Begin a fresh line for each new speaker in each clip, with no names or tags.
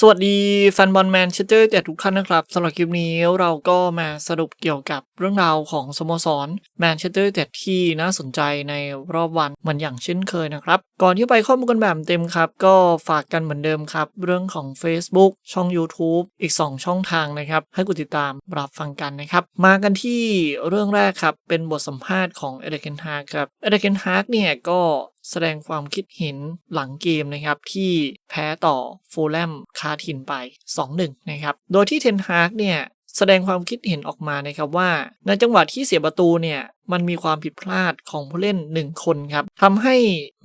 สวัสดีแฟนบอลแมนเชสเตอร์แต่ทุกท่านนะครับสำหรับคลิปนี้เราก็มาสรุปเกี่ยวกับเรื่องราวของสโมสรแมนเชสเตอร์แต่ที่น่าสนใจในรอบวันเหมือนอย่างเช่นเคยนะครับ ก่อนที่ไปข้อมูลกันแบบเต็มครับ ก็ฝากกันเหมือนเดิมครับ เรื่องของ Facebook ช่อง YouTube อีก 2 ช่องทางนะครับ ให้กดติดตามรับฟังกันนะครับ มากันที่เรื่องแรกครับ เป็นบทสัมภาษณ์ของเอเดเกนฮาร์ครับเอเดเกนฮาร์เนี่ยก็ แสดงความคิดเห็นหลังเกมนะครับที่แพ้ต่อฟูลแลมคาทินไป 2-1 นะครับ โดยที่เทนฮากเนี่ยแสดงความคิดเห็นออกมานะครับว่า ในจังหวะที่เสียประตูเนี่ย มันมีความผิดพลาดของผู้เล่น 1 คนครับทำให้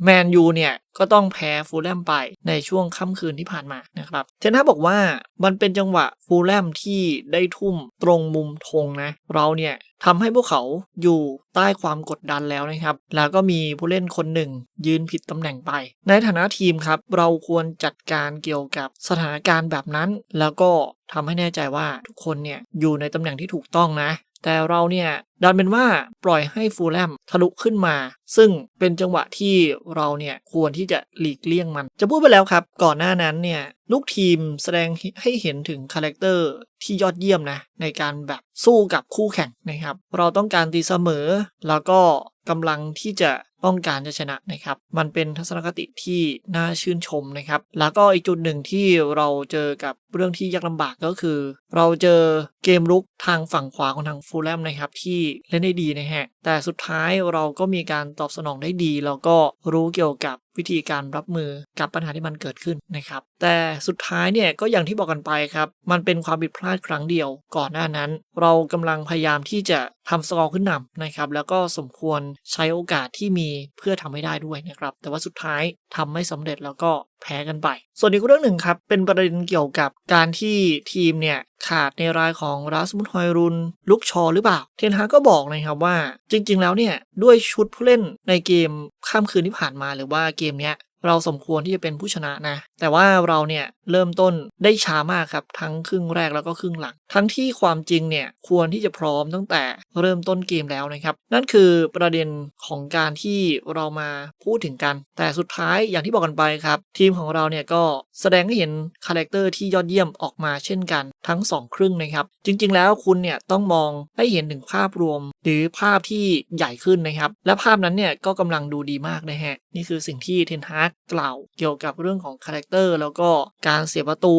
แมนยูเนี่ยก็ต้องแพ้ฟูลแลมไปในช่วงค่ำคืนที่ผ่านมานะครับเทนฮาบอกว่ามันเป็นจังหวะฟูลแลมที่ได้ทุ่มตรงมุมธงนะเราเนี่ยทำให้พวกเขาอยู่ใต้ความกดดันแล้วนะครับ แล้วก็มีผู้เล่นคนหนึ่ง ยืนผิดตำแหน่งไป ในฐานะทีมครับ เราควรจัดการเกี่ยวกับสถานการณ์แบบนั้น แล้วก็ทำให้แน่ใจว่าทุกคนเนี่ยอยู่ในตำแหน่งที่ถูกต้องนะ แต่เราเนี่ยดันเป็นว่าปล่อยให้ฟูลแลมทะลุขึ้นมา ซึ่งเป็นจังหวะที่เราเนี่ยควรที่จะหลีกเลี่ยงมัน จะพูดไปแล้วครับ ก่อนหน้านั้นเนี่ยลูกทีมแสดงให้เห็นถึงคาแรคเตอร์ที่ยอดเยี่ยมนะในการแบบสู้กับคู่แข่งนะครับ เราต้องการตีเสมอ แล้วก็กำลังที่จะต้องการจะชนะนะครับ มันเป็นทัศนคติที่น่าชื่นชมนะครับ แล้วก็อีกจุดหนึ่งที่เราเจอกับเรื่องที่ยากลำบากก็คือ เราเจอเกมลุกทางฝั่งขวาของทางฟูลแลมนะครับที่เล่นได้ดีนะฮะ แต่สุดท้ายเราก็มีการตอบสนองได้ดี แล้วก็รู้เกี่ยวกับวิธีการรับมือกับปัญหาที่มันเกิดขึ้นนะครับ แต่สุดท้ายเนี่ยก็อย่างที่บอกกันไปครับ มันเป็นความผิดพลาดครั้งเดียว ก่อนหน้านั้น เรากำลังพยายามที่จะทำสกอร์ขึ้นนำนะครับ แล้วก็สมควรใช้โอกาสที่มีเพื่อทำให้ได้ด้วยนะครับ แต่ว่าสุดท้ายทำไม่สำเร็จแล้วก็แพ้กันไป ส่วนอีกเรื่องหนึ่งครับ เป็นประเด็นเกี่ยวกับ การที่ทีมเนี่ยขาดในรายของรัสมุทฮอยรุนลุกชอหรือเปล่า เทนฮาก็บอกนะครับว่าจริง ๆ แล้วเนี่ย ด้วยชุดผู้เล่นในเกมข้ามคืนที่ผ่านมาหรือว่าเกมเนี้ยเราสมควรที่จะเป็นผู้ชนะนะ แต่ว่าเราเนี่ย เริ่มต้นได้ช้ามากครับ ทั้งครึ่งแรกแล้วก็ครึ่งหลัง ทั้งที่ความจริงเนี่ยควรที่จะพร้อมตั้งแต่เริ่มต้นเกมแล้วนะครับ นั่นคือประเด็นของการที่เรามาพูดถึงกัน แต่สุดท้ายอย่างที่บอกกันไปครับ ทีมของเราเนี่ยก็แสดงให้เห็นคาแรคเตอร์ที่ยอดเยี่ยมออกมาเช่นกัน ทั้ง 2 ครึ่งนะครับ จริง ๆ แล้วคุณเนี่ยต้องมองให้เห็นถึงภาพรวม หรือภาพที่ใหญ่ขึ้นนะครับ และภาพนั้นเนี่ยก็กำลังดูดีมากนะฮะนี่คือสิ่งที่เทนฮาร์ดกล่าวเกี่ยวกับเรื่องของคาแรคเตอร์แล้วก็การเสียประตู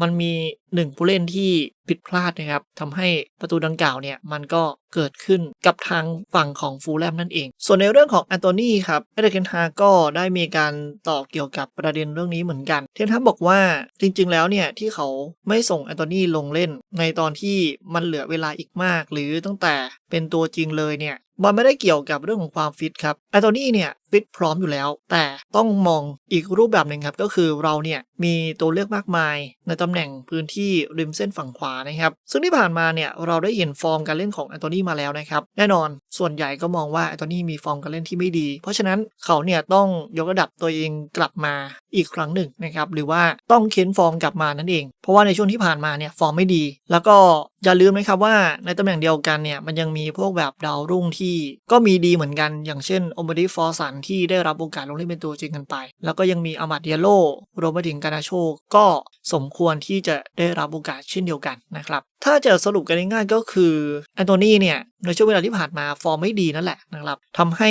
มันมีหนึ่งผู้เล่นที่ผิดพลาดนะครับทำให้ประตูดังกล่าวเนี่ยมันก็เกิดขึ้นกับทางฝั่งของฟูลแลมนั่นเอง ส่วนในเรื่องของแอนโทนีครับเอเดเกนฮาก็ได้มีการตอบเกี่ยวกับประเด็นเรื่องนี้เหมือนกัน เทนทับบอกว่าจริงๆแล้วเนี่ยที่เขาไม่ส่งแอนโทนีลงเล่น ในตอนที่มันเหลือเวลาอีกมาก หรือตั้งแต่เป็นตัวจริงเลยเนี่ยมันไม่ได้เกี่ยวกับเรื่องของความฟิตครับแอนโทนีเนี่ยฟิตพร้อมอยู่แล้ว แต่ต้องมองอีกรูปแบบหนึ่งครับก็คือเราเนี่ยมีตัวเลือกมากมายในตำแหน่งพื้นที่ริมเส้นฝั่งขวานะครับ ซึ่งที่ผ่านมาเนี่ยเราได้เห็นฟอร์มการเล่นของแอนโทนีมาแล้วนะครับแน่นอนส่วนใหญ่ก็มองว่าแอนโทนีมีฟอร์มการเล่นที่ไม่ดี เพราะฉะนั้นเขาเนี่ยต้องยกระดับตัวเองกลับมาอีกครั้งหนึ่งนะครับหรือว่าต้องเค้นฟอร์มกลับมานั่นเอง เพราะว่าในช่วงที่ผ่านมาเนี่ยฟอร์มไม่ดี แล้วก็ อย่าลืมนะครับว่าในตำแหน่งเดียวกันเนี่ยมันยังมีพวกแบบดาวรุ่งที่ก็มีดีเหมือนกัน อย่างเช่นโอมาริฟอร์สันที่ได้รับโอกาสลงเล่นเป็นตัวจริงกันไป แล้วก็ยังมีอามาดเดียโลรวมไปถึงกานาโชก็สมควรที่จะได้รับโอกาสเช่นเดียวกันนะครับ ถ้าจะสรุปกันง่ายๆก็คือแอนโทนีเนี่ยในช่วงเวลาที่ผ่านมาฟอร์มไม่ดีนั่นแหละนะครับทำให้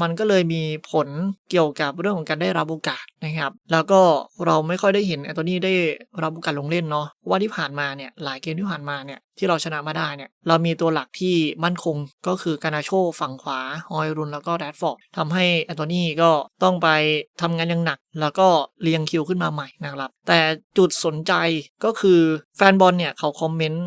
มันก็เลยมีผลเกี่ยวกับเรื่องของการได้รับโอกาสนะครับ แล้วก็เราไม่ค่อยได้เห็นแอนโทนีได้รับโอกาสลงเล่นเนาะว่าที่ผ่านมาเนี่ยหลายเกมที่ผ่านมาเนี่ยที่เราชนะมาได้เนี่ยเรามีตัวหลักที่มั่นคงก็คือกานาโชฝั่งขวาฮอยรุนแล้วก็แรดฟอร์ดทำให้แอนโทนีก็ต้องไปทำงานอย่างหนัก แล้วก็เรียงคิวขึ้นมาใหม่นะครับแต่จุดสนใจก็คือแฟนบอลเนี่ยเขาคอมเมนต์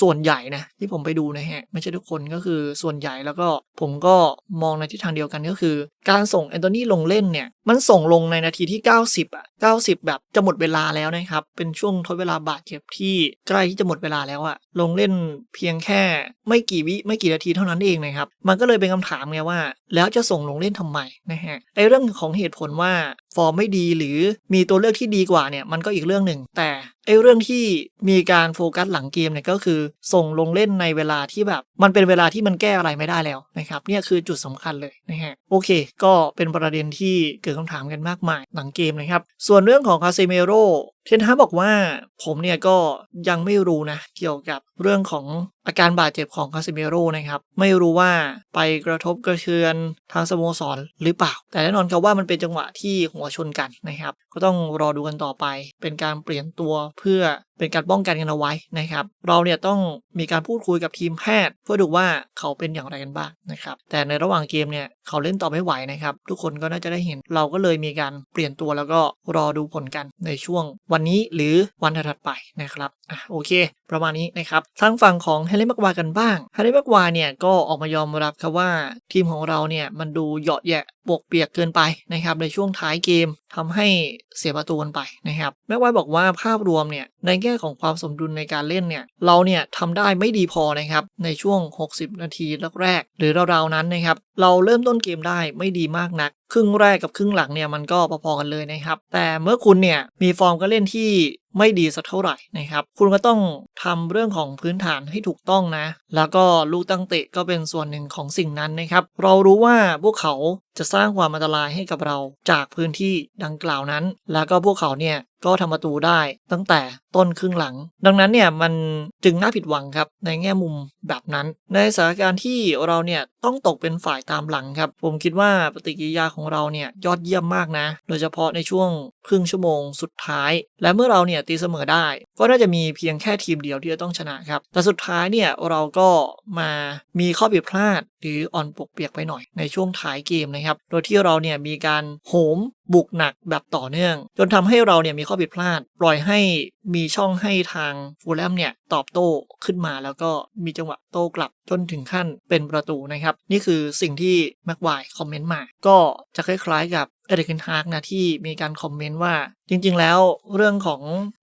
ส่วนใหญ่นะที่ผมไปดูนะฮะไม่ใช่ทุกคนก็คือส่วนใหญ่แล้วก็ผมก็มองในทิศทางเดียวกันก็คือ การส่งแอนโทนีลงเล่นเนี่ย มันส่งลงในนาทีที่ 90 อะ 90 แบบจะหมดเวลาแล้วนะครับ เป็นช่วงทดเวลาบาดเจ็บที่ใกล้ที่จะหมดเวลาแล้วอะลงเล่นเพียงแค่ไม่กี่วิไม่กี่นาทีเท่านั้นเองนะครับ มันก็เลยเป็นคำถามไงว่า แล้วจะส่งลงเล่นทำไมนะฮะไอเรื่องของเหตุผลว่าฟอร์มไม่ดีหรือมีตัวเลือกที่ดีกว่าเนี่ยมันก็อีกเรื่องหนึ่งแต่ไอเรื่องที่มีการโฟกัสหลังเกมเนี่ยก็คือส่งลงเล่นในเวลาที่แบบ มันเป็นเวลาที่มันแก้อะไรไม่ได้แล้วนะครับเนี่ยคือจุดสำคัญเลยนะฮะโอเค ก็เป็นประเด็นที่เกิดคำถามกันมากมายหลังเกมนะครับ ส่วนเรื่องของคาเซเมโร เทนฮาบอกว่าผมเนี่ยก็ยังไม่รู้นะ เกี่ยวกับเรื่องของอาการบาดเจ็บของคาซิเมโร่นะครับ ไม่รู้ว่าไปกระทบกระเทือนทางสโมสรหรือเปล่า แต่แน่นอนครับว่ามันเป็นจังหวะที่หัวชนกันนะครับ ก็ต้องรอดูกันต่อไป เป็นการเปลี่ยนตัวเพื่อเป็นการป้องกันกันเอาไว้นะครับ เราเนี่ยต้องมีการพูดคุยกับทีมแพทย์ เพื่อดูว่าเขาเป็นอย่างไรกันบ้างนะครับ แต่ในระหว่างเกมเนี่ยเขาเล่นต่อไม่ไหวนะครับ ทุกคนก็น่าจะได้เห็นเราก็เลยมีการเปลี่ยนตัวแล้วก็รอดูผลกันในช่วงวันนี้หรือวันถัดไปนะครับอะโอเค ประมาณนี้นะครับทางฝั่งของเฮเลมักวากันบ้างเฮเลมักวาเนี่ยก็ออกมายอมรับครับว่าทีมของเราเนี่ยมันดูเหยาะแยะปวกเปียกเกินไปนะครับในช่วงท้ายเกมทำให้เสียประตูกันไปนะครับแม็กไวบอกว่าภาพรวมเนี่ยในแง่ของความสมดุลในการเล่นเนี่ยเราเนี่ยทำได้ไม่ดีพอนะครับในช่วง 60 นาทีแรกๆหรือราวๆนั้นนะครับเราเริ่มต้นเกมได้ไม่ดีมากนัก ครึ่งแรกกับครึ่งหลังเนี่ยมันก็พอๆกันเลยนะครับ แต่เมื่อคุณเนี่ยมีฟอร์มก็เล่นที่ ไม่ดีสักเท่าไหร่นะครับ คุณก็ต้องทำเรื่องของพื้นฐานให้ถูกต้องนะ แล้วก็ลูกตั้งเตะก็เป็นส่วนหนึ่งของสิ่งนั้นนะครับ เรารู้ว่าพวกเขาจะสร้างความอันตรายให้กับเราจากพื้นที่ดังกล่าวนั้น แล้วก็พวกเขาเนี่ยก็ทำประตูได้ตั้งแต่ต้นครึ่งหลัง ดังนั้นเนี่ยมันจึงน่าผิดหวังครับในแง่มุมแบบนั้น ในสถานการณ์ที่เราเนี่ยต้องตกเป็นฝ่ายตามหลังครับ ผมคิดว่าปฏิกิริยาของเราเนี่ยยอดเยี่ยมมากนะ โดยเฉพาะในช่วงครึ่งชั่วโมงสุดท้าย และเมื่อเราเนี่ยตีเสมอได้ ก็น่าจะมีเพียงแค่ทีมเดียวที่จะต้องชนะครับ แต่สุดท้ายเนี่ยเราก็มามีข้อผิดพลาด หรืออ่อนปกเปียกไปหน่อยในช่วงท้ายเกมนะครับ โดยที่เราเนี่ยมีการโหมบุกหนักแบบต่อเนื่อง จนทำให้เราเนี่ยมีข้อผิดพลาด ปล่อยให้มีช่องให้ทางฟูลแลมเนี่ยตอบโต้ขึ้นมาแล้วก็มีจังหวะโต้กลับจนถึงขั้นเป็นประตูนะครับ นี่คือสิ่งที่แม็กไวคอมเมนต์มา ก็จะคล้ายๆกับเอริกเคนฮากนะที่มีการคอมเมนต์ว่า จริงๆแล้วเรื่องของ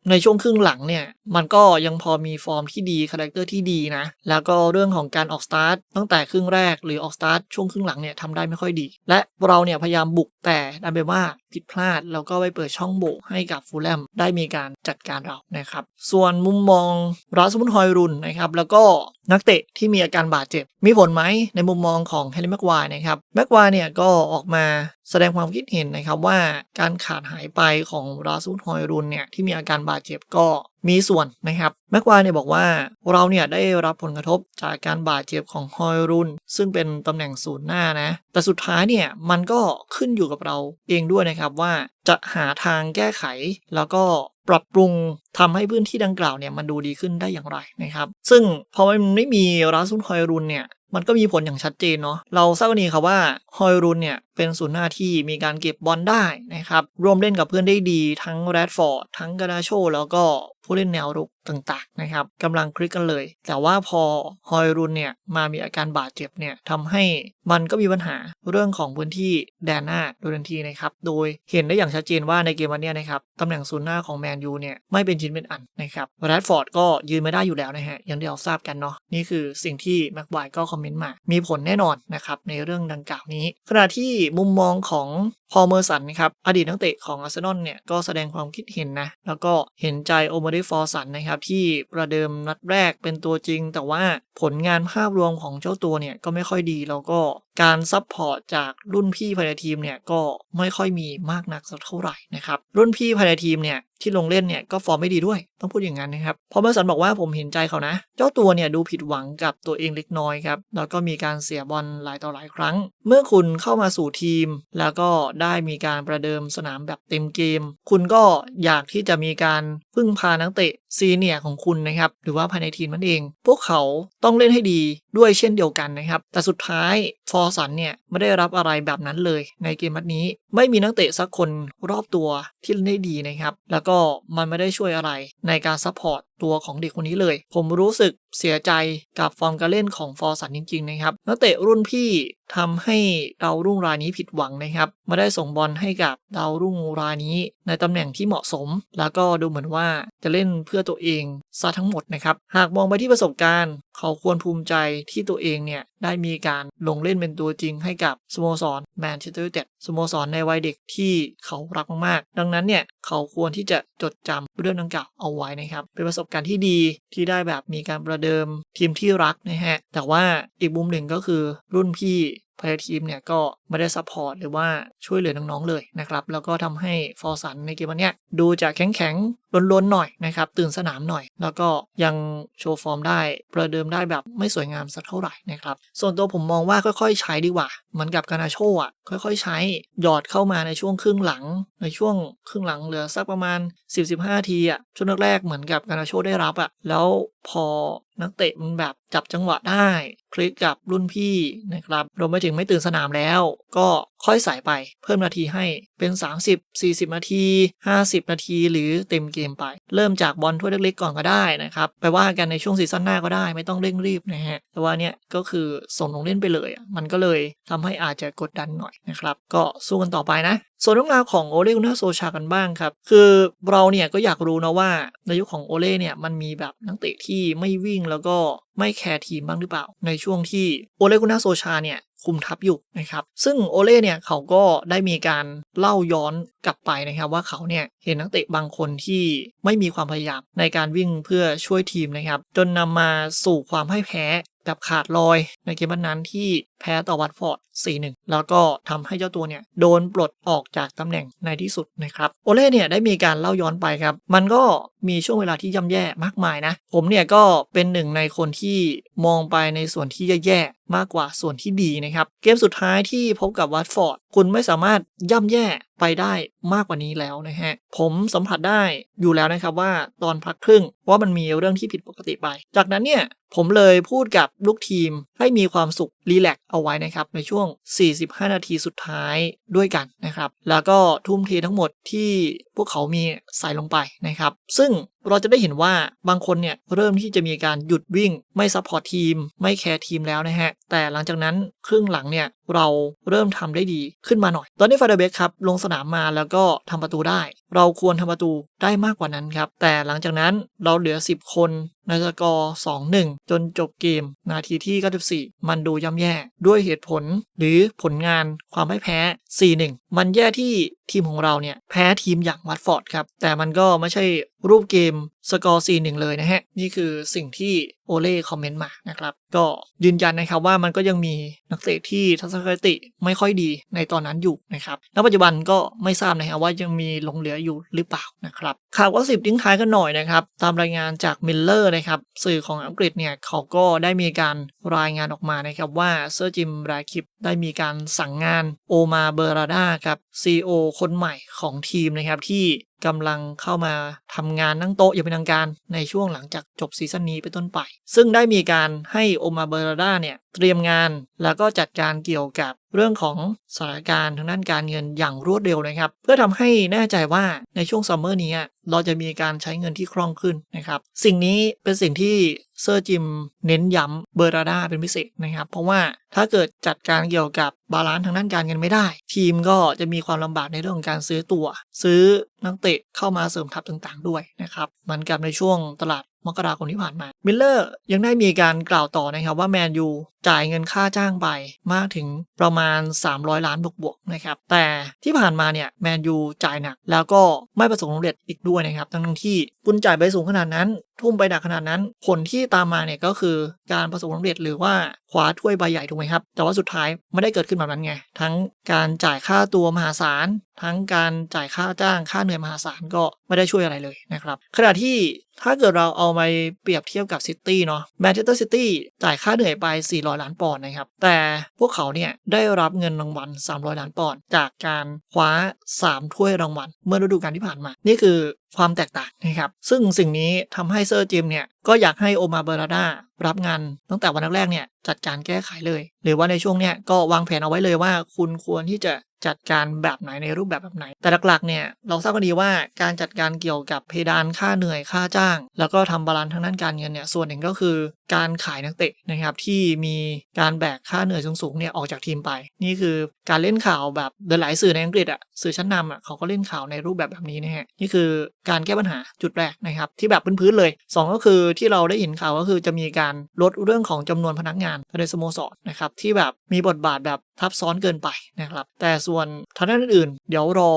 ในช่วงครึ่งหลังเนี่ย มันก็ยังพอมีฟอร์มที่ดีคาแรคเตอร์ที่ดีนะแล้วก็เรื่องของการออกสตาร์ทตั้งแต่ครึ่งแรกหรือออกสตาร์ทช่วงครึ่งหลังเนี่ยทำได้ไม่ค่อยดี และเราเนี่ยพยายามบุกแต่ดันไปว่าผิดพลาด แล้วก็ไปเปิดช่องโบให้กับฟูลแลมได้มีการจัดการเรานะครับ ส่วนมุมมองรัสมุนฮอยรุนนะครับแล้วก็นักเตะที่มีอาการบาดเจ็บ มีผลไหมในมุมมองของเฮลิแม็กวายนะครับแม็กวายเนี่ยก็ออกมาแสดงความคิดเห็นนะครับว่าการขาดหายไปของราซูนฮอยรุนเนี่ยที่มีอาการบาดเจ็บก็มีส่วนนะครับแม็กวายเนี่ยบอกว่าเราเนี่ยได้รับผลกระทบจากการบาดเจ็บของฮอยรุนซึ่งเป็นตำแหน่งศูนย์หน้านะแต่สุดท้ายเนี่ยมันก็ขึ้นอยู่กับเราเองด้วยนะครับว่าจะหาทางแก้ไข แล้วก็ปรับปรุงทำให้พื้นที่ดังกล่าวเนี่ยมันดูดีขึ้นได้อย่างไรนะครับ ซึ่งพอมันไม่มีรัสซุนฮอยรุนเนี่ยมันก็มีผลอย่างชัดเจนเนาะเราทราบกันดีครับว่าฮอยรุนเนี่ย เป็นศูนย์หน้าที่มีการเก็บบอลได้นะครับร่วมเล่นกับเพื่อนได้ดีทั้งแรดฟอร์ดทั้งกานาโช แล้วก็ผู้เล่นแนวรุกต่างๆนะครับกำลังคลิกกันเลย แต่ว่าพอฮอยรุนเนี่ยมามีอาการบาดเจ็บเนี่ยทำให้มันก็มีปัญหาเรื่องของพื้นที่แดนหน้าโดยทันทีนะครับโดยเห็นได้อย่างชัดเจนว่าในเกมวันนี้นะครับตำแหน่งศูนย์หน้าของแมนยูเนี่ยไม่เป็นชิ้นเป็นอันนะครับแรดฟอร์ดก็ยืนไม่ได้อยู่แล้วนะฮะอย่างที่เราทราบกันเนาะนี่คือสิ่งที่แม็กไวก็คอมเมนต์มา มีผลแน่นอนนะครับในเรื่องดังกล่าวนี้ขณะที่มุมมองของ พอเมอร์สันนะครับอดีตนักเตะของอาร์เซนอลเนี่ยก็แสดงความคิดเห็นนะ แล้วก็เห็นใจโอมาริฟอร์สันนะครับที่ประเดิมนัดแรกเป็นตัวจริง แต่ว่าผลงานภาพรวมของเจ้าตัวเนี่ยก็ไม่ค่อยดี แล้วก็การซับพอร์ตจากรุ่นพี่ภายในทีมเนี่ยก็ไม่ค่อยมีมากนักสักเท่าไหร่นะครับรุ่นพี่ภายในทีมเนี่ยที่ลงเล่นเนี่ยก็ฟอร์มไม่ดีด้วย ต้องพูดอย่างนั้นนะครับพอเมอร์สันบอกว่าผมเห็นใจเขานะ เจ้าตัวเนี่ยดูผิดหวังกับตัวเองเล็กน้อยครับแล้วก็มีการเสียบอลหลายต่อหลายครั้ง เมื่อคุณเข้ามาสู่ทีม แล้วก็ได้มีการประเดิมสนามแบบเต็มเกม คุณก็อยากที่จะมีการพึ่งพานักเตะซีเนียของคุณนะครับ หรือว่าภายในทีมนั่นเอง พวกเขาต้องเล่นให้ดีด้วยเช่นเดียวกันนะครับ แต่สุดท้ายฟอร์สันเนี่ย ไม่ได้รับอะไรแบบนั้นเลย ในเกมนัดนี้ไม่มีนักเตะสักคนรอบตัวที่เล่นได้ดีนะครับ แล้วก็มันไม่ได้ช่วยอะไรในการซัพพอร์ตตัวของเด็กคนนี้เลย ผมรู้สึกเสียใจกับฟอร์มการเล่นของฟอร์สันจริงๆนะครับ นักเตะรุ่นพี่ทำให้ดาวรุ่งรายนี้ผิดหวังนะครับ ไม่ได้ส่งบอลให้กับดาวรุ่งรายนี้ ในตำแหน่งที่เหมาะสม แล้วก็ดูเหมือนว่าจะเล่นเพื่อตัวเองซะทั้งหมดนะครับ หากมองไปที่ประสบการณ์ เขาควรภูมิใจที่ตัวเองเนี่ยได้มีการลงเล่นเป็นตัวจริงให้กับสโมสรแมนเชสเตอร์ยูไนเต็ดสโมสรในวัยเด็กที่เขารักมากๆ ดังนั้นเนี่ยเขาควรที่จะจดจำเรื่องดังกล่าวเอาไว้นะครับ เป็นประสบการณ์ที่ดีที่ได้แบบมีการประเดิมทีมที่รักนะฮะ แต่ว่าอีกมุมหนึ่งก็คือรุ่นพี่ภายในทีมเนี่ยก็ไม่ได้ซัพพอร์ตหรือว่าช่วยเหลือน้องๆเลยนะครับ แล้วก็ทำให้ฟอร์สันในเกมวันนี้ดูจะแข็งล้นๆหน่อยนะครับ ตื่นสนามหน่อย แล้วก็ยังโชว์ฟอร์มได้ ประเดิมได้แบบไม่สวยงามสักเท่าไหร่นะครับ ส่วนตัวผมมองว่าค่อยๆ ใช้ดีกว่า เหมือนกับการนาโชอะ ค่อยๆ ใช้หยอดเข้ามาในช่วงครึ่งหลัง ในช่วงครึ่งหลังเหลือสักประมาณ 10-15 ทีอะช่วงแรกๆเหมือนกับการนาโชได้รับอะแล้วพอนักเตะมันแบบจับจังหวะได้ คลิกกับรุ่นพี่นะครับรวมไปถึงไม่ตื่นสนามแล้ว ก็ค่อยใส่ไปเพิ่มนาทีให้เป็น 30 40 นาที 50 นาที หรือเต็มเกมไป เริ่มจากบอลถ้วยเล็กๆก่อนก็ได้นะครับไปว่ากันในช่วงซีซั่นหน้าก็ได้ไม่ต้องเร่งรีบนะฮะแต่ว่าเนี่ยก็คือส่งลงเล่นไปเลยอะมันก็เลยทำให้อาจจะกดดันหน่อยนะครับก็สู้กันต่อไปนะ ส่วนเรื่องราวของโอเล่กุนาโซชากันบ้างครับคือเราเนี่ยก็อยากรู้นะว่าในยุคของโอเล่เนี่ยมันมีแบบนักเตะที่ไม่วิ่งแล้วก็ไม่แคร์ทีมบ้างหรือเปล่า ในช่วงที่โอเล่กุนาโซชาเนี่ย คุมทัพอยู่นะครับ ซึ่งโอเล่เนี่ยเขาก็ได้มีการเล่าย้อนกลับไปนะครับว่าเขาเนี่ยเห็นนักเตะบางคนที่ไม่มีความพยายามในการวิ่งเพื่อช่วยทีมนะครับ จนนำมาสู่ความพ่ายแพ้แบบขาดลอยในเกมนั้นที่แพ้ต่อวัตฟอร์ด 4-1 แล้วก็ทำให้เจ้าตัวเนี่ยโดนปลดออกจากตำแหน่งในที่สุดนะครับ โอเล่เนี่ยได้มีการเล่าย้อนไปครับ มันก็มีช่วงเวลาที่ย่ำแย่มากมายนะ ผมเนี่ยก็เป็นหนึ่งในคนที่มองไปในส่วนที่แย่ๆมากกว่าส่วนที่ดีนะครับ เกมสุดท้ายที่พบกับวัตฟอร์ด คุณไม่สามารถย่ำแย่ ไปได้มากกว่านี้แล้วนะฮะผมสัมผัสได้อยู่แล้วนะครับว่าตอนพักครึ่งว่ามันมีเรื่องที่ผิดปกติไป จากนั้นเนี่ยผมเลยพูดกับลูกทีมให้มีความสุขรีแลกซ์เอาไว้นะครับในช่วง 45 นาทีสุดท้ายด้วยกันนะครับ แล้วก็ทุ่มเททั้งหมดที่พวกเขามีใส่ลงไปนะครับ ซึ่งเราจะได้เห็นว่าบางคนเนี่ยเริ่มที่จะมีการหยุดวิ่งไม่ซัพพอร์ตทีม ไม่แคร์ทีมแล้วนะฮะ แต่หลังจากนั้นครึ่งหลังเนี่ยเราเริ่มทำได้ดีขึ้นมาหน่อย ตอนนี้ฟาเดเบกครับลงสนามมาแล้วก็ทำประตูได้เราควรทำประตูได้มากกว่านั้นครับ แต่หลังจากนั้นเราเหลือ 10 คนในสกอร์ 2-1 จนจบเกม นาทีที่ 94 มันดูย่ำแย่ด้วยเหตุผลหรือผลงานความไม่แพ้ 4-1 มันแย่ที่ทีมของเราเนี่ย แพ้ทีมอย่างวัตฟอร์ดครับ แต่มันก็ไม่ใช่รูปเกมสกอร์4-1 เลยนะฮะ นี่คือสิ่งที่โอเล่คอมเมนต์มานะครับ ก็ยืนยันนะครับว่ามันก็ยังมีนักเตะที่ทัศนคติไม่ค่อยดีในตอนนั้นอยู่นะครับณปัจจุบันก็ไม่ทราบนะครับว่ายังมีหลงเหลืออยู่หรือเปล่านะครับข่าวก็สิบทิ้งท้ายกันหน่อยนะครับ ตามรายงานจากมิลเลอร์นะครับสื่อของอังกฤษเนี่ยเขาก็ได้มีการรายงานออกมานะครับว่าเซอร์จิมราคิปได้มีการสั่งงานโอมาเบอราดาครับ CEO คนใหม่ของทีมนะครับที่กำลังเข้ามาทำงานนั่งโต๊ะอย่างเป็นทางการในช่วงหลังจากจบซีซั่นนี้เป็นต้นไป ซึ่งได้มีการให้โอมาเบอราดาเนี่ยเตรียมงานแล้วก็จัดการเกี่ยวกับเรื่องของสถานการณ์ทางด้านการเงินอย่างรวดเร็วนะครับ เพื่อทำให้แน่ใจว่าในช่วงซัมเมอร์นี้เราจะมีการใช้เงินที่คล่องขึ้นนะครับ สิ่งนี้เป็นสิ่งที่ เซอร์จิมเน้นย้ำเบอร์ราดาเป็นพิเศษนะครับ เพราะว่าถ้าเกิดจัดการเกี่ยวกับบาลานซ์ทางด้านการเงินไม่ได้ ทีมก็จะมีความลำบากในเรื่องของการซื้อตัว ซื้อนักเตะเข้ามาเสริมทัพต่างๆ ด้วยนะครับเหมือนกับในช่วงตลาด มกราคมที่ผ่านมา มิลเลอร์ยังได้มีการกล่าวต่อนะครับว่าแมนยูจ่ายเงินค่าจ้างไปมากถึงประมาณ 300 ล้านบวกๆนะครับ แต่ที่ผ่านมาเนี่ยแมนยูจ่ายหนักแล้วก็ไม่ประสบความสำเร็จอีกด้วยนะครับ ทั้งที่คุณจ่ายไปสูงขนาดนั้น ทุ่มไปหนักขนาดนั้น ผลที่ตามมาเนี่ยก็คือการประสบความสำเร็จหรือว่าคว้าถ้วยใบใหญ่ถูกไหมครับ แต่ว่าสุดท้ายไม่ได้เกิดขึ้นแบบนั้นไง ทั้งการจ่ายค่าตัวมหาศาล ทั้งการจ่ายค่าจ้างค่าเหนื่อยมหาศาลก็ไม่ได้ช่วยอะไรเลยนะครับขณะที่ถ้าเกิดเราเอาไปเปรียบเทียบกับซิตี้เนาะแมนเชสเตอร์ซิตี้จ่ายค่าเหนื่อยไป 400 ล้านปอนด์นะครับ แต่พวกเขาเนี่ยได้รับเงินรางวัล 300 ล้านปอนด์จากการคว้า 3 ถ้วยรางวัลเมื่อฤดูกาลที่ผ่านมา นี่คือความแตกต่างนะครับ ซึ่งสิ่งนี้ทำให้เซอร์จิมเนี่ย ก็อยากให้โอมาเบราดารับงานตั้งแต่วันแรกเนี่ย จัดการแก้ไขเลย หรือว่าในช่วงเนี้ยก็วางแผนเอาไว้เลยว่า คุณควรที่จะจัดการแบบไหนในรูปแบบแบบไหน แต่หลักๆเนี่ยเราทราบกันดีว่าการจัดการเกี่ยวกับเพดานค่าเหนื่อยค่าจ้าง แล้วก็ทำบาลานซ์ทางด้านการเงินเนี่ยส่วนหนึ่งก็คือ การขายนักเตะนะครับที่มีการแบกค่าเหนื่อยสูงๆเนี่ยออกจากทีมไป นี่คือการเล่นข่าวแบบเดหลายสื่อในอังกฤษอะสื่อชั้นนำอะเขาก็เล่นข่าวในรูปแบบแบบนี้นะฮะนี่คือการแก้ปัญหาจุดแรกนะครับที่แบบพื้นๆเลย 2 ก็คือที่เราได้เห็นข่าวก็คือจะมีการลดเรื่องของจำนวนพนักงานภายในสโมสรนะครับที่แบบมีบทบาทแบบทับซ้อนเกินไปนะครับแต่ส่วนทางด้านอื่น เดี๋ยวรอ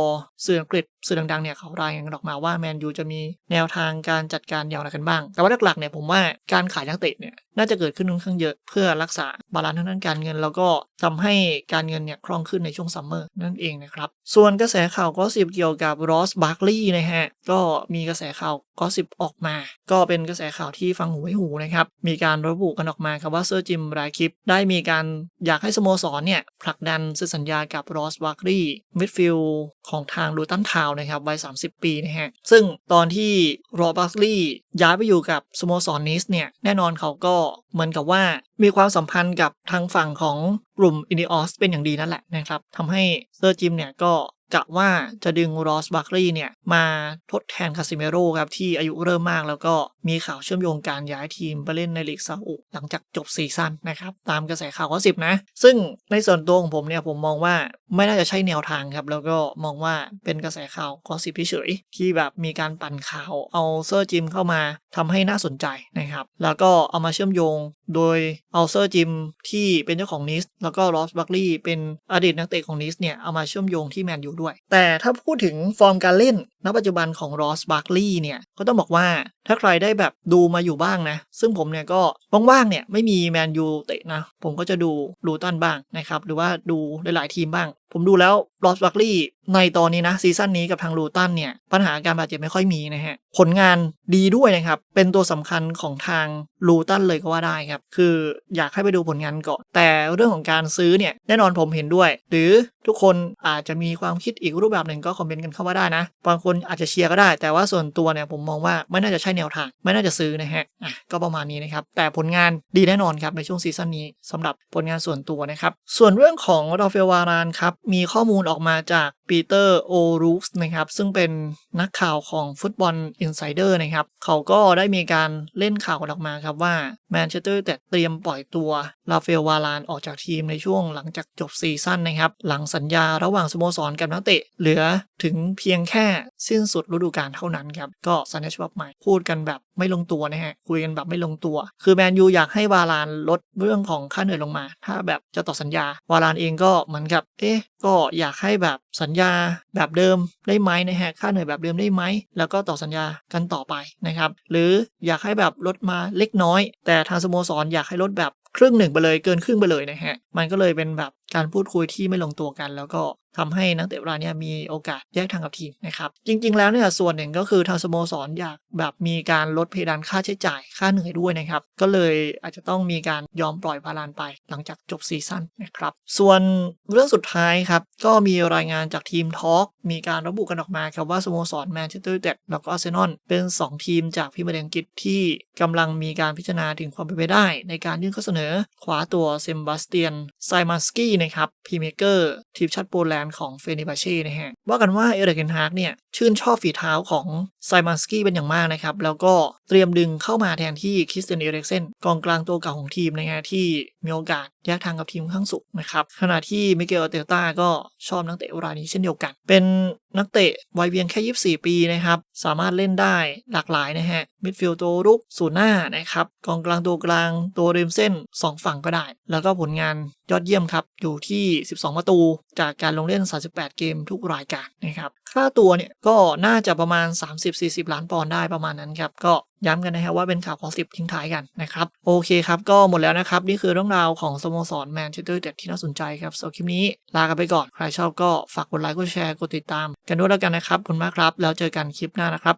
สื่ออังกฤษ สื่อดังๆเนี่ยเขารายงานออกมาว่าแมนยูจะมีแนวทางการจัดการอย่างไรกันบ้าง แต่ว่าหลักๆเนี่ยผมว่าการขายนักเตะเนี่ยน่าจะเกิดขึ้นค่อนข้างเยอะเพื่อรักษาบาลานซ์ทางด้านการเงิน แล้วก็ทำให้การเงินเนี่ยคล่องขึ้นในช่วงซัมเมอร์นั่นเองนะครับ ส่วนกระแสข่าวก็สิบเกี่ยวกับรอสบาร์คลีย์นะฮะก็มีกระแสข่าวก็สิบออกมา ก็เป็นกระแสข่าวที่ฟังหูไว้หูนะครับ มีการระบุกันออกมาครับว่าเซอร์จิมราคิปได้มีการอยากให้สโมสรเนี่ยผลักดันซื้อสัญญากับรอสบาร์กลีย์มิดฟิลด์ของทางลูตันทาวน์นะครับวัย 30 ปีนะฮะ ซึ่งตอนที่รอบาร์กลีย์ย้ายไปอยู่กับสโมสรนิสเนี่ย แน่นอนเขาก็เหมือนกับว่ามีความสัมพันธ์กับทางฝั่งของกลุ่มอินดิออสเป็นอย่างดีนั่นแหละนะครับทำให้เซอร์จิมเนี่ยก็ กะว่าจะดึงรอสบาร์กลีย์เนี่ยมาทดแทนคาซิเมโร่ครับที่อายุเริ่มมากแล้วก็มีข่าวเชื่อมโยงการย้ายทีมไปเล่นในลีกซาอุหลังจากจบซีซั่นนะครับตามกระแสข่าวก็สิบนะ ซึ่งในส่วนตัวของผมเนี่ยผมมองว่าไม่น่าจะใช่แนวทางครับ แล้วก็มองว่าเป็นกระแสข่าวก็สิบเฉยๆที่แบบมีการปั่นข่าวเอาเซอร์จิมเข้ามาทำให้น่าสนใจนะครับ แล้วก็เอามาเชื่อมโยงโดยเอาเซอร์จิมที่เป็นเจ้าของนิสแล้วก็รอสบัคลีย์เป็นอดีตนักเตะของนิสเนี่ยเอามาเชื่อมโยงที่แมนยูด้วยแต่ถ้าพูดถึงฟอร์มการเล่น ณปัจจุบันของรอสบัคลีย์เนี่ย ก็ต้องบอกว่าถ้าใครได้แบบดูมาอยู่บ้างนะ ซึ่งผมเนี่ยก็ว่างๆเนี่ยไม่มีแมนยูเตะนะ ผมก็จะดูลูตันบ้างนะครับ หรือว่าดูหลายๆทีมบ้าง ผมดูแล้วรอสบัคลีย์ในตอนนี้นะ ซีซั่นนี้กับทางลูตันเนี่ย ปัญหาการบาดเจ็บไม่ค่อยมีนะฮะ ผลงานดีด้วยนะครับ เป็นตัวสำคัญของทางลูตันเลยก็ว่าได้ครับ คืออยากให้ไปดูผลงานก่อน แต่เรื่องของการซื้อเนี่ยแน่นอนผมเห็นด้วย หรือทุกคนอาจจะมีความคิดอีกรูปแบบหนึ่งก็คอมเมนต์กันเข้ามาได้นะบางคนอาจจะเชียร์ก็ได้ แต่ว่าส่วนตัวเนี่ยผมมองว่าไม่น่าจะใช่แนวทาง ไม่น่าจะซื้อนะฮะอะก็ประมาณนี้นะครับแต่ผลงานดีแน่นอนครับในช่วงซีซั่นนี้สำหรับผลงานส่วนตัวนะครับส่วนเรื่องของราฟเฟลวารานครับมีข้อมูลออกมาจาก ปีเตอร์โอรูสนะครับซึ่งเป็นนักข่าวของฟุตบอลอินไซเดอร์นะครับเขาก็ได้มีการเล่นข่าวออกมาครับว่าแมนเชสเตอร์แต่เตรียมปล่อยตัวราฟาเอลวารานออกจากทีมในช่วงหลังจากจบซีซั่นนะครับหลังสัญญาระหว่างสโมสรกับนักเตะเหลือถึงเพียงแค่สิ้นสุดฤดูกาลเท่านั้นครับก็สัญญาฉบับใหม่พูดกันแบบไม่ลงตัวนะฮะคุยกันแบบไม่ลงตัว คือแมนยูอยากให้วาลานลดเรื่องของค่าเหนื่อยลงมา ถ้าแบบจะต่อสัญญาวาลานเองก็เหมือนกับ เอ๊ะ ก็อยากให้แบบสัญญาแบบเดิมได้ไหมนะฮะค่าเหนื่อยแบบเดิมได้ไหม แล้วก็ต่อสัญญากันต่อไปนะครับ หรืออยากให้แบบลดมาเล็กน้อย แต่ทางสโมสรอยากให้ลดแบบครึ่งหนึ่งไปเลยเกินครึ่งไปเลยนะฮะมันก็เลยเป็นแบบ การพูดคุยที่ไม่ลงตัวกัน แล้วก็ทำให้นักเตะรายนี้มีโอกาสแยกทางกับทีมนะครับ จริง ๆ แล้วเนี่ยส่วนหนึ่งก็คือทางสโมสรอยากแบบมีการลดเพดานค่าใช้จ่ายค่าเหนื่อยด้วยนะครับ ก็เลยอาจจะต้องมีการยอมปล่อยพารานไป หลังจากจบซีซั่นนะครับ ส่วนเรื่องสุดท้ายครับก็มีรายงานจากทีมทอล์กมีการระบุกันออกมาครับว่าสโมสรแมนเชสเตอร์ยูไนเต็ดแล้วก็อาร์เซนอลเป็น 2 ทีมจากพรีเมียร์ลีกอังกฤษที่กำลังมีการพิจารณาถึงความเป็นไปได้ ในการยื่นข้อเสนอคว้าตัวเซมบาสเตียนไซมาสกี้นะครับพีเมเกอร์ทีมชาติโปแลนด์ของเฟนิบาเช่นะฮะว่ากันว่าเอริกเกนฮาร์กเนี่ยชื่นชอบฝีเท้าของไซมันสกี้เป็นอย่างมากนะครับ แล้วก็เตรียมดึงเข้ามาแทนที่คริสเตียนเอเริกเซนกองกลางตัวเก่าของทีมนะฮะที่มีโอกาสแยกทางกับทีมข้างสุดนะครับขณะที่มิเกลเตลต้าก็ชอบนักเตะรายนี้เช่นเดียวกัน เป็น นักเตะวัยเพียงแค่ 24 ปีนะครับ สามารถเล่นได้หลากหลายนะฮะ มิดฟิลด์ตัวรุกศูนย์หน้านะครับ กองกลางตัวกลางตัวริมเส้น 2 ฝั่งก็ได้ แล้วก็ผลงานยอดเยี่ยมครับ อยู่ที่ 12 ประตู จากการลงเล่น 38 เกมทุกรายการนะครับ ค่าตัวเนี่ยก็น่าจะประมาณ 30-40 ล้านปอนด์ได้ประมาณนั้นครับ ก็ ย้ำกันนะฮะว่าเป็นข่าวของสิบทิ้งท้ายกันนะครับ โอเคครับ ก็หมดแล้วนะครับ นี่คือเรื่องราวของสโมสรแมนเชสเตอร์ยูไนเต็ดที่น่าสนใจครับสำหรับคลิปนี้ลากันไปก่อน ใครชอบก็ฝากกดไลค์กดแชร์กดติดตาม กันด้วยแล้วกันนะครับขอบคุณมากครับ แล้วเจอกันคลิปหน้านะครับ